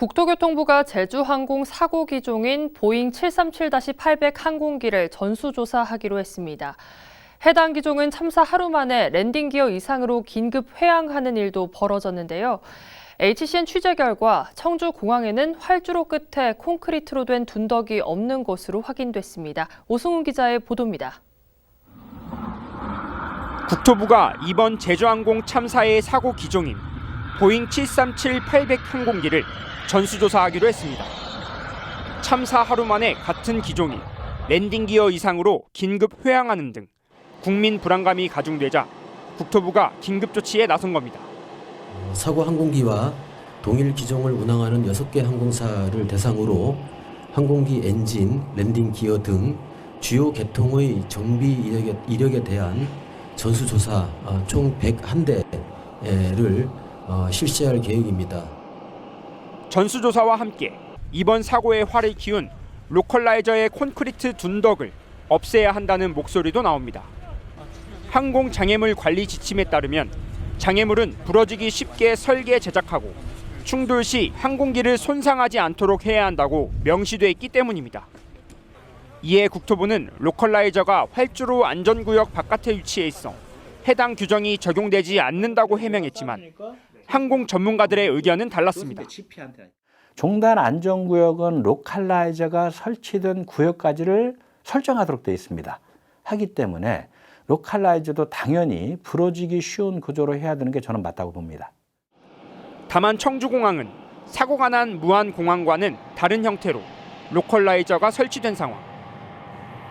국토교통부가 제주항공 사고 기종인 보잉 737-800 항공기를 전수조사하기로 했습니다. 해당 기종은 참사 하루 만에 랜딩 기어 이상으로 긴급 회항하는 일도 벌어졌는데요. HCN 취재 결과 청주 공항에는 활주로 끝에 콘크리트로 된 둔덕이 없는 것으로 확인됐습니다. 오승훈 기자의 보도입니다. 국토부가 이번 제주항공 참사의 사고 기종인 보잉 737-800 항공기를 전수조사하기로 했습니다. 참사 하루 만에 같은 기종이 랜딩 기어 이상으로 긴급 회항하는 등 국민 불안감이 가중되자 국토부가 긴급 조치에 나선 겁니다. 사고 항공기와 동일 기종을 운항하는 6개 항공사를 대상으로 항공기 엔진, 랜딩 기어 등 주요 계통의 정비 이력에, 이력에 대한 전수조사 어, 총 101대를 어, 실시할 계획입니다. 전수조사와 함께 이번 사고의 화를 키운 로컬라이저의 콘크리트 둔덕을 없애야 한다는 목소리도 나옵니다. 항공 장애물 관리 지침에 따르면 장애물은 부러지기 쉽게 설계 제작하고 충돌 시 항공기를 손상하지 않도록 해야 한다고 명시돼 있기 때문입니다. 이에 국토부는 로컬라이저가 활주로 안전구역 바깥에 위치해 있어 해당 규정이 적용되지 않는다고 해명했지만 항공 전문가들의 의견은 달랐습니다. 종단 안전구역은 로컬라이저가 설치된 구역까지를 설정하도록 되어 있습니다. 하기 때문에 로컬라이저도 당연히 부러지기 쉬운 구조로 해야 되는 게 저는 맞다고 봅니다. 다만 청주공항은 사고가 난 무안공항과는 다른 형태로 로컬라이저가 설치된 상황.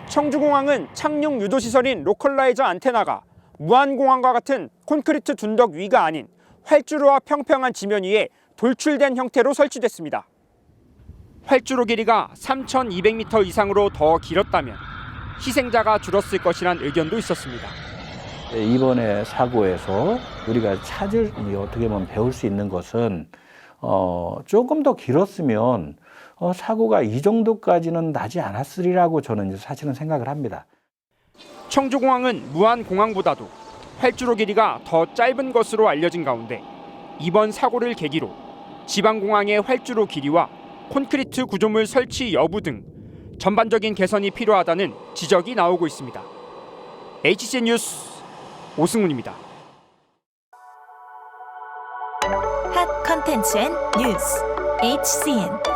청주공항은 착륙 유도 시설인 로컬라이저 안테나가 무안공항과 같은 콘크리트 둔덕 위가 아닌 활주로와 평평한 지면 위에 돌출된 형태로 설치됐습니다. 활주로 길이가 3,200m 이상으로 더 길었다면 희생자가 줄었을 것이란 의견도 있었습니다. 네, 이번에 사고에서 우리가 찾을 어떻게 보면 배울 수 있는 것은 어, 조금 더 길었으면 어, 사고가 이 정도까지는 나지 않았으리라고 저는 사실은 생각을 합니다. 청주공항은 무안공항보다도 활주로 길이가 더 짧은 것으로 알려진 가운데 이번 사고를 계기로 지방공항의 활주로 길이와 콘크리트 구조물 설치 여부 등 전반적인 개선이 필요하다는 지적이 나오고 있습니다. HCN 뉴스 오승훈입니다. 핫 컨텐츠 앤 뉴스 HCN